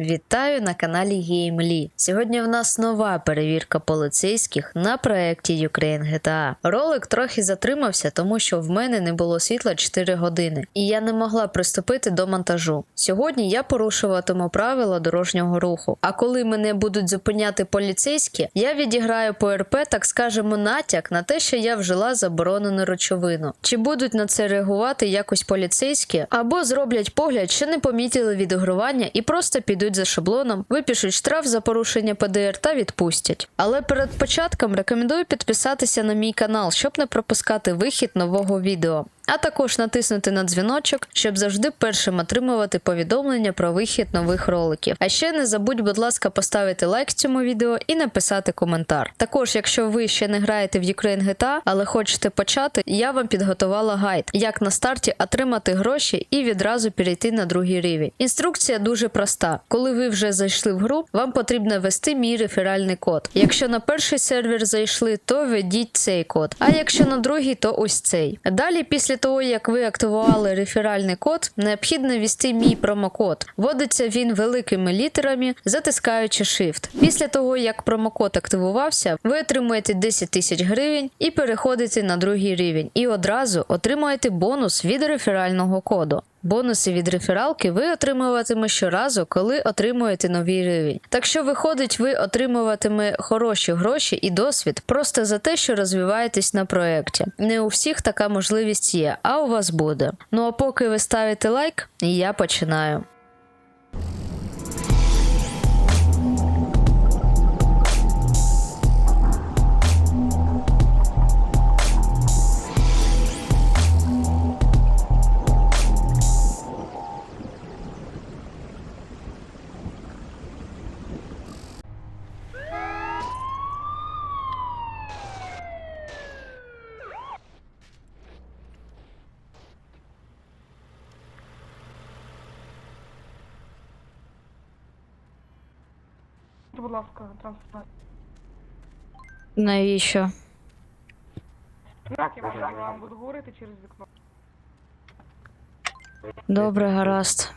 Вітаю на каналі GameLі. Сьогодні в нас нова перевірка поліцейських на проєкті Ukraine GTA. Ролик трохи затримався, тому що в мене не було світла 4 години, і я не могла приступити до монтажу. Сьогодні я порушуватиму правила дорожнього руху. А коли мене будуть зупиняти поліцейські, я відіграю по РП, так скажемо, натяк на те, що я вжила заборонену речовину. Чи будуть на це реагувати якось поліцейські, або зроблять погляд, що не помітили відігрування і просто підуть за шаблоном, випишуть штраф за порушення ПДР та відпустять. Але перед початком рекомендую підписатися на мій канал, щоб не пропускати вихід нового відео. А також натиснути на дзвіночок, щоб завжди першим отримувати повідомлення про вихід нових роликів. А ще не забудь, будь ласка, поставити лайк цьому відео і написати коментар. Також, якщо ви ще не граєте в Ukraine GTA, але хочете почати, я вам підготувала гайд, як на старті отримати гроші і відразу перейти на другий рівень. Інструкція дуже проста. Коли ви вже зайшли в гру, вам потрібно ввести мій реферальний код. Якщо на перший сервер зайшли, то введіть цей код. А якщо на другий, то ось цей. Далі, після того, як ви активували реферальний код, необхідно ввести мій промокод. Вводиться він великими літерами, затискаючи Shift. Після того, як промокод активувався, ви отримуєте 10 тисяч гривень і переходите на другий рівень. І одразу отримуєте бонус від реферального коду. Бонуси від рефералки ви отримуватиме щоразу, коли отримуєте новий рівень. Так що виходить, ви отримуватиме хороші гроші і досвід просто за те, що розвиваєтесь на проєкті. Не у всіх така можливість є, а у вас буде. Ну а поки ви ставите лайк, я починаю. Будь ласка, транспорт. Навіщо? Так, я можу вам буду говорити через вікно. Добре, гаразд.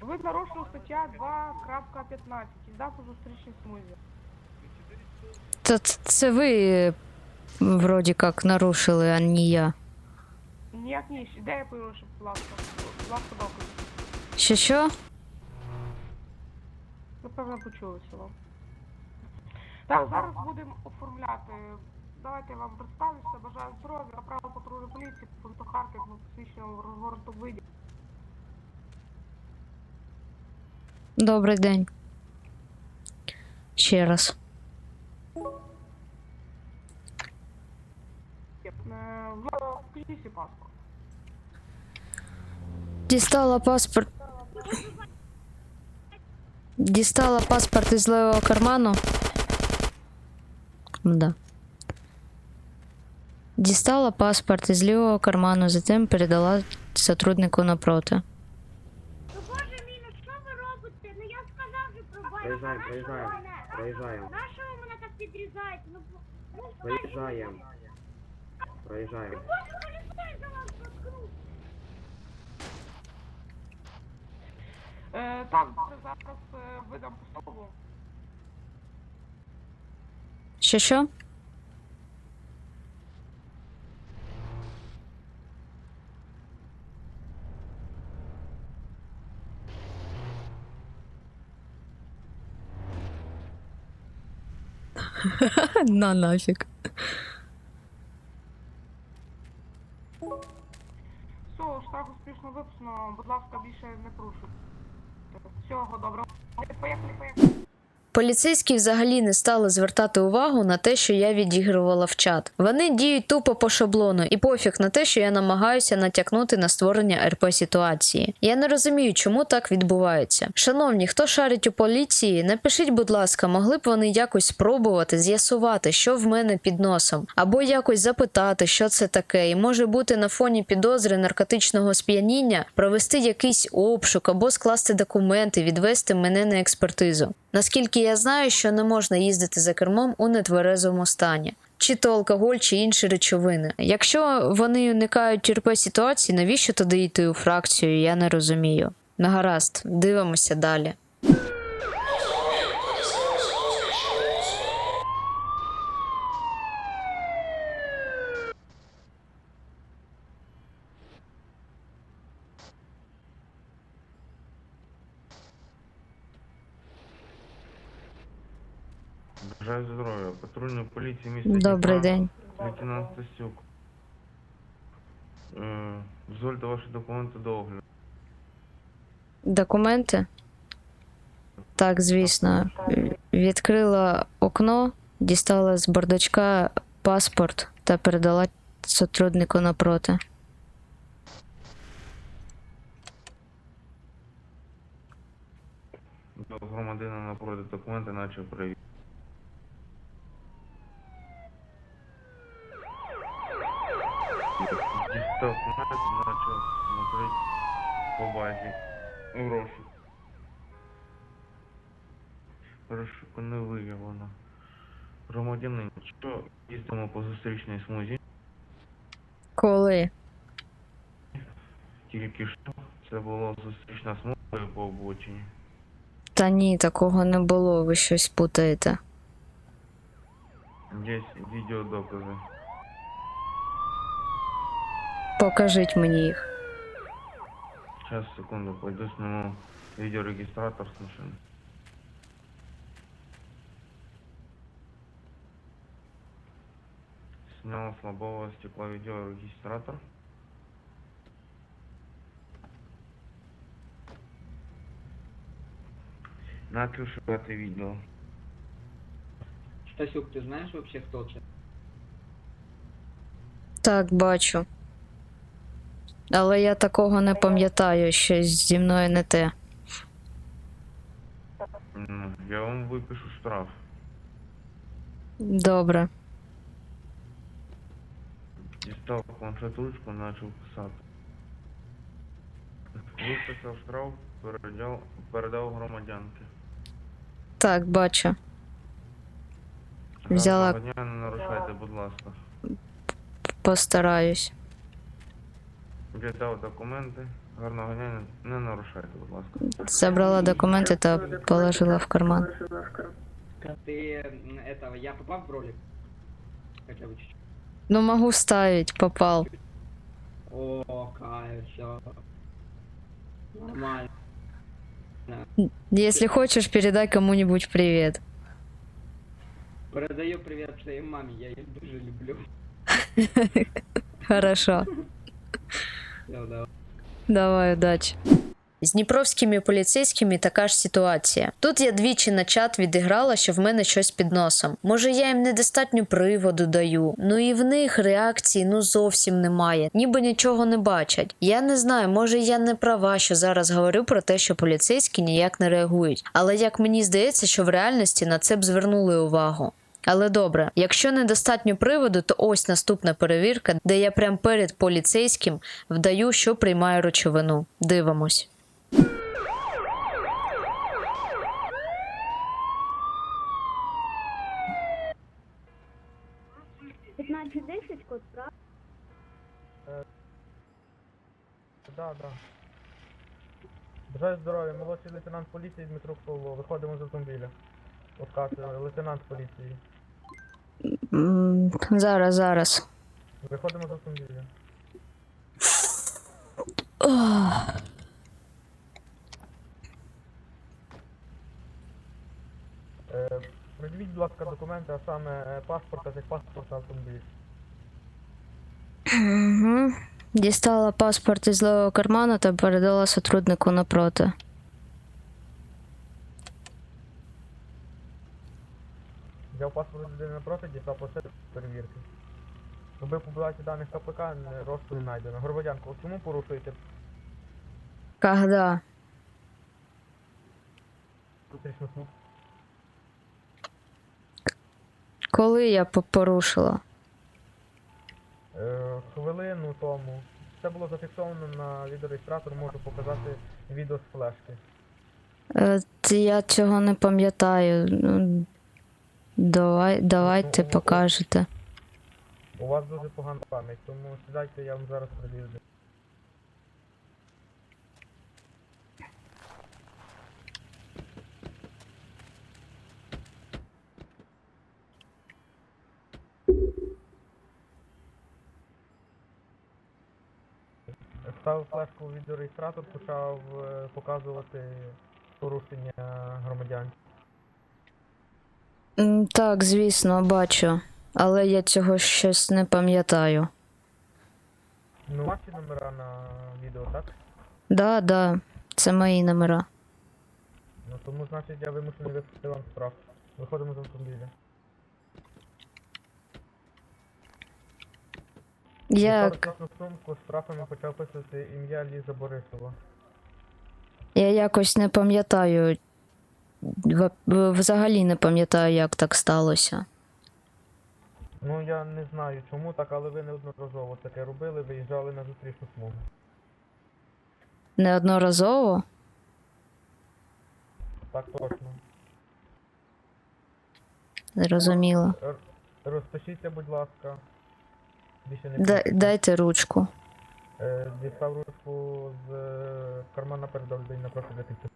Ви нарушили стаття 2.15. Їзда по зустрічній смузі. Та ц- це ви вроді як нарушили, а не я. Ніяк ні, де я порушив, будь ласка. Будь ласка. Що що? Напевно, почулося вам. Так, зараз будемо оформляти. Давайте я вам представлюся, бажаю здоров'я, право патрульної поліції, пункту Харків, ми посвідчуємо в розгорнутому виді. Добрий день. Ще раз. Е, Влада, включіть паспорт. Дістала паспорт. Дістала паспорт із левого карману. Да. Дістала паспорт із лівого карману, затим передала сотруднику напроти. Ну боже мій, ну що ви робите? Ну я сказав же про бай. Проїжджаємо, проїжджаємо, проїжджаємо, На що ви мене так підрізаєте? Ну, бо- ну проїжджаємо, проїжджаємо. боже, поліцай за вас заткнув. Е, так, добре, зараз е, видам постанову. Що що? На нафіг. Все, штраф успішно виписано, будь ласка, більше не порушуйте. Всього доброго. Поїхали, поїхали. Поліцейські взагалі не стали звертати увагу на те, що я відігрувала в чат. Вони діють тупо по шаблону, і пофіг на те, що я намагаюся натякнути на створення РП ситуації. Я не розумію, чому так відбувається. Шановні, хто шарить у поліції, напишіть, будь ласка, могли б вони якось спробувати з'ясувати, що в мене під носом, або якось запитати, що це таке, і може бути на фоні підозри наркотичного сп'яніння провести якийсь обшук або скласти документи, відвести мене на експертизу. Наскільки я знаю, що не можна їздити за кермом у нетверезому стані. Чи то алкоголь, чи інші речовини. Якщо вони уникають РП ситуації, навіщо туди йти у фракцію, я не розумію. Ну, гаразд, дивимося далі. Бажаю здоров'я. Патрульної поліції міста Добрий Дніпра, день. Лейтенант Стасюк. Е, Дозвольте ваші документи до огляду. Документи? Так, звісно. Відкрила окно, дістала з бардачка паспорт та передала сотруднику напроти. До громадянина напроти документи наче перевірити. Дістав документи, начав смотреть по базі. В розшук. Розшуку не виявлено. Громадянин, що їздимо по зустрічній смузі? Коли? Тільки що це була зустрічна смуга по обочині. Та ні, такого не було, ви щось путаєте. Є відеодокази. Покажіть мені їх. Сейчас, секунду, пойду сниму видеорегистратор с машины. Снял с лобового стекла видеорегистратор. Начал это видео. Стасюк, ты знаешь вообще, кто это? Так, бачу. Але я такого не пам'ятаю, щось зі мною не те. Ну, Я вам выпишу штраф. Добре. Дістав планшет ручку, начал писати. Виписав штраф, передав, передав громадянки. Так, бачу. Взяла- Гарного не нарушайте, будь ласка. Постараюсь. Віддав документи. Гарного дня, не- нарушайте, будь ласка. Забрала документи та положила в карман. Ты этого, я попал в ролик? Хотя бы чуть-чуть. Ну, могу вставить, попал. О, кайф, все. Нормально. Если хочешь, передай кому-нибудь привет. Передаю привет своей маме, я ее дуже люблю. Хорошо. Давай, удачі. З дніпровськими поліцейськими така ж ситуація. Тут я двічі на чат відіграла, що в мене щось під носом. Може, я їм недостатньо приводу даю. Ну і в них реакції ну зовсім немає, ніби нічого не бачать. Я не знаю, може я не права, що зараз говорю про те, що поліцейські ніяк не реагують. Але як мені здається, що в реальності на це б звернули увагу. Але добре, якщо недостатньо приводу, то ось наступна перевірка, де я прям перед поліцейським вдаю, що приймаю речовину. Дивимось. Код, правда? Да, да. Бажаю здоров'я, молодший лейтенант поліції Дмитро Павло. Виходимо з автомобіля. Откати, лейтенант поліції. Зараз, зараз. Виходимо з автомобіля. Е, Придивіть, будь ласка, документи, а саме е, паспорт, та паспорт на автомобіль. Дістала паспорт із левого карману та передала сотруднику напроти. Взяв паспорт людини напроти, дістав планшет перевірки. Ви побуваєте даних КПК, не- розсуд не знайдено. Громадянко, от чому порушуєте Когда? зустрічну? Коли я по- порушила? Е, хвилину тому. Це було зафіксовано на відеореєстратор, можу показати відео з флешки. Е, т- я цього не пам'ятаю. Ну, Давай, давайте покажете. У вас дуже погана пам'ять, тому сідайте, я вам зараз прилізу. Ставив флешку в відеореєстратор, почав е, показувати порушення громадян. Так, звісно, бачу. Але я цього щось не пам'ятаю. Ну, ваші номера на відео, так? Да, да, це мої номера. Ну тому значить я вимушений випустити вам штраф. Виходимо з автомобіля. Як на сумку з штрафами почав писати ім'я Ліза Борисова. я якось не пам'ятаю. Взагалі не пам'ятаю, як так сталося. Ну я не знаю чому так, але ви неодноразово таке робили, виїжджали на зустрічну смугу. Неодноразово? Так точно. Зрозуміло. Розпишіться, будь ласка. Більше не Дай- Дайте ручку. Е, Дістав ручку з е, кармана передав для підпису. Е,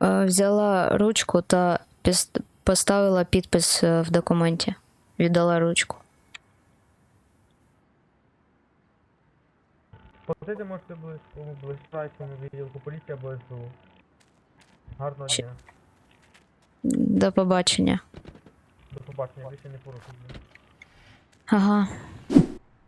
Взяла ручку та поставила підпис е, в документі. Віддала ручку. Платити можете близько ближайшому відділку поліції або СБУ. Гарного дня. До побачення. До побачення, більше не порушуйте. Ага.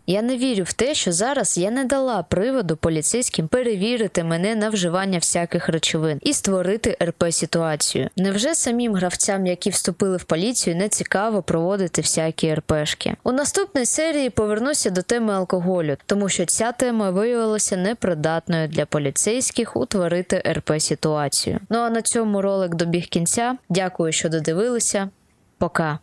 Я не вірю в те, що зараз я не дала приводу поліцейським перевірити мене на вживання всяких речовин і створити РП ситуацію. Невже самим гравцям, які вступили в поліцію, не цікаво проводити всякі РПшки? У наступній серії повернуся до теми алкоголю, тому що ця тема виявилася непридатною для поліцейських утворити РП ситуацію. Ну а на цьому ролик добіг кінця. Дякую, що додивилися. Пока.